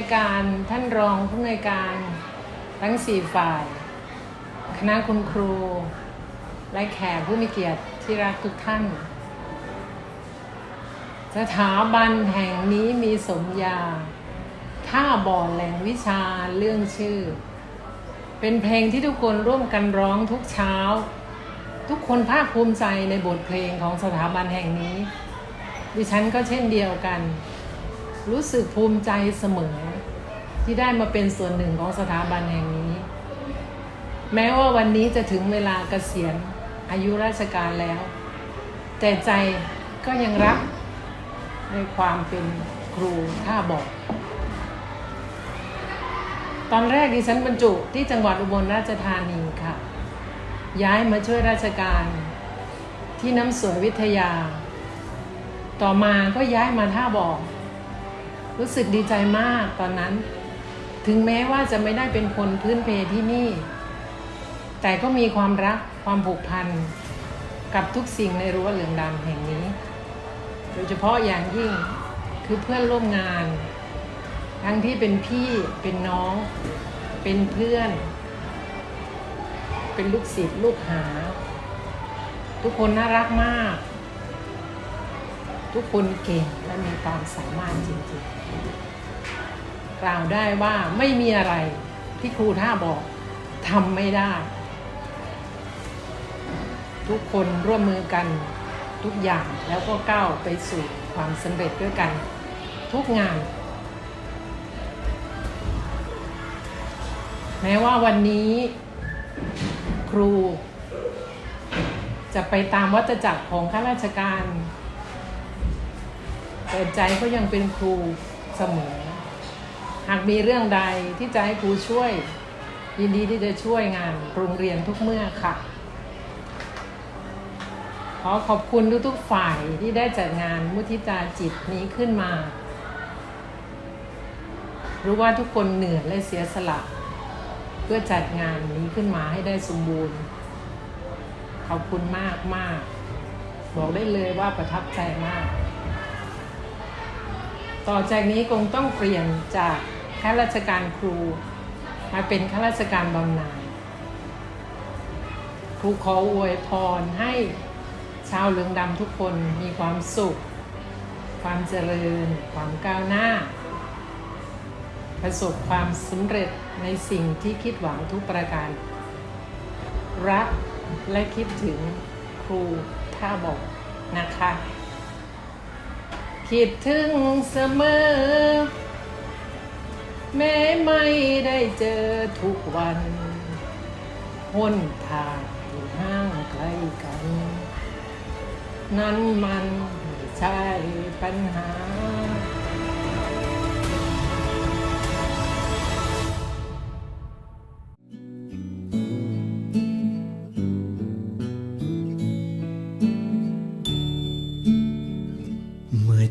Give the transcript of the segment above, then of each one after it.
วยการท่านรองผู้อำนวยการทั้งสี่ฝ่าย คณะคุณครู และแขกผู้มีเกียรติที่รักทุกท่าน สถาบันแห่งนี้มีสมญาท่าบ่อแหล่งวิชาเรื่องชื่อ เป็นเพลงที่ทุกคนร่วมกันร้องทุกเช้า ทุกคนภาคภูมิใจในบทเพลงของสถาบันแห่งนี้ ดิฉันก็เช่นเดียวกัน รู้สึกภูมิใจเสมอ ที่ได้มาเป็นส่วนหนึ่งของสถาบันแห่งนี้ แม้ว่าวันนี้จะถึงเวลาเกษียณอายุราชการแล้ว แต่ใจก็ยังรักในความเป็นครูท่าบอก ตอนแรกดิฉันบรรจุที่จังหวัดอุบลราชธานีค่ะ ย้ายมาช่วยราชการที่น้ำสวยวิทยา ต่อมาก็ย้ายมาท่าบอก รู้สึกดีใจมากตอนนั้น ถึงแม้ว่าจะไม่ได้เป็นคนพื้นเพที่นี่ แต่ก็มีความรักความผูกพันกับทุกสิ่งในรั้วเหลืองดำแห่งนี้ โดยเฉพาะอย่างยิ่งคือเพื่อนร่วมงาน ทั้งที่เป็นพี่เป็นน้อง เป็นเพื่อน เป็นลูกศิษย์ลูกหา ทุกคนน่ารักมาก ทุกคนเก่งและมีความสามารถจริงๆ กล่าวได้ว่าไม่มีอะไรที่ครูท่าบอกทำไม่ได้ ทุกคนร่วมมือกันทุกอย่างแล้วก็ก้าวไปสู่ความสำเร็จด้วยกัน ทุกงาน แม้ว่าวันนี้ครูจะไปตามวัฏจักรของข้าราชการ แต่ใจก็ยังเป็นครูเสมอ หากมีเรื่องใดที่จะให้ครูช่วย ยินดีที่จะช่วยงานโรงเรียนทุกเมื่อค่ะ ขอขอบคุณทุกๆฝ่ายที่ได้จัดงานมุทิตาจิตนี้ขึ้นมารู้ว่าทุกคนเหนื่อยและเสียสละ เพื่อจัดงานนี้ขึ้นมาให้ได้สมบูรณ์ ขอบคุณมากมาก บอกได้เลยว่าประทับใจมาก ต่อจากนี้คงต้องเปลี่ยนจากข้าราชการครู มาเป็นข้าราชการบำนาญครูขออวยพรให้ชาวเหลืองดำทุกคนมีความสุข ความเจริญ ความก้าวหน้า ประสบความสำเร็จในสิ่งที่คิดหวังทุกประการ รักและคิดถึงครูท่าบอกนะคะ คิดถึงเสมอ แม้ไม่ได้เจอทุกวันหนทางที่ห่างไกลกัน นั้นมันไม่ใช่ปัญหา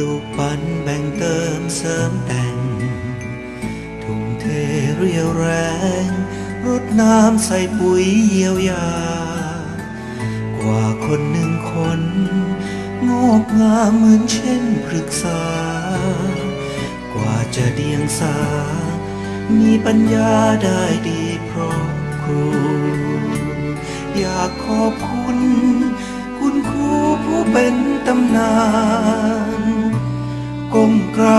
ลูกปันแบ่งเติมเสริมแต่ง ทุ่มเทเรียวแรง รดน้ำใส่ปุ๋ยเยียวยา กว่าคนหนึ่งคน งอกงามเหมือนเช่นพฤกษา กว่าจะเดียงสา มีปัญญาได้ดีเพราะครู อยากขอบคุณ คุณครูผู้เป็นตำนาน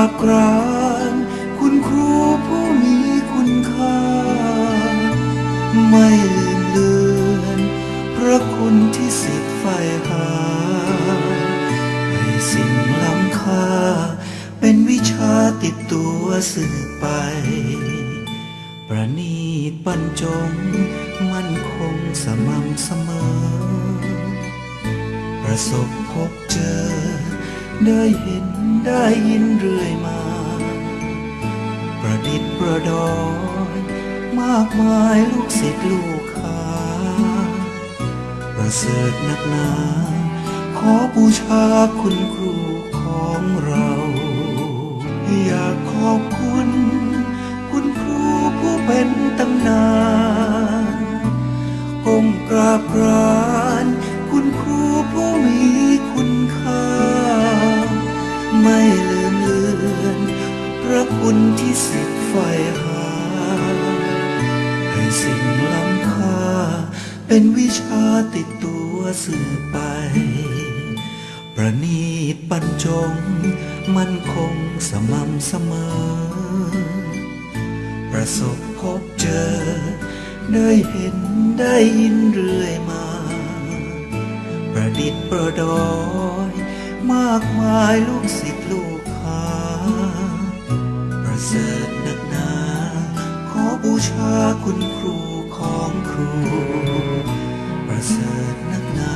บกรานคุณครูผู้มีคุณค่า ไม่ลืมเลือนพระคุณที่สิทธิ์ใฝ่หาให้สิ่งล้ำค่า เป็นวิชาติดตัวสืบไป ประนีตบรรจงมั่นคงสม่ำเสมอ ประสบพบเจอ ได้เห็นได้ยินเรื่อยมา ประดิษฐ์ประดอยมากมายลูกศิษย์ลูกหาประเสริฐนักหนาขอบูชาคุณครูของเรา อยากขอบคุณ คุณครูผู้เป็นตำนาน ที่สิทธิ์ใฝ่หา ให้สิ่งล้ำค่า เป็นวิชาติดตัวสื่อไป ประนีตบรรจง มันคงสม่ำเสมอ ประสบพบเจอ ได้เห็นได้ยินเรื่อยมา ประดิษฐ์ประดอย มากมายลูกศิษย์ลูก คุณครูของครู ประเสริฐนักนา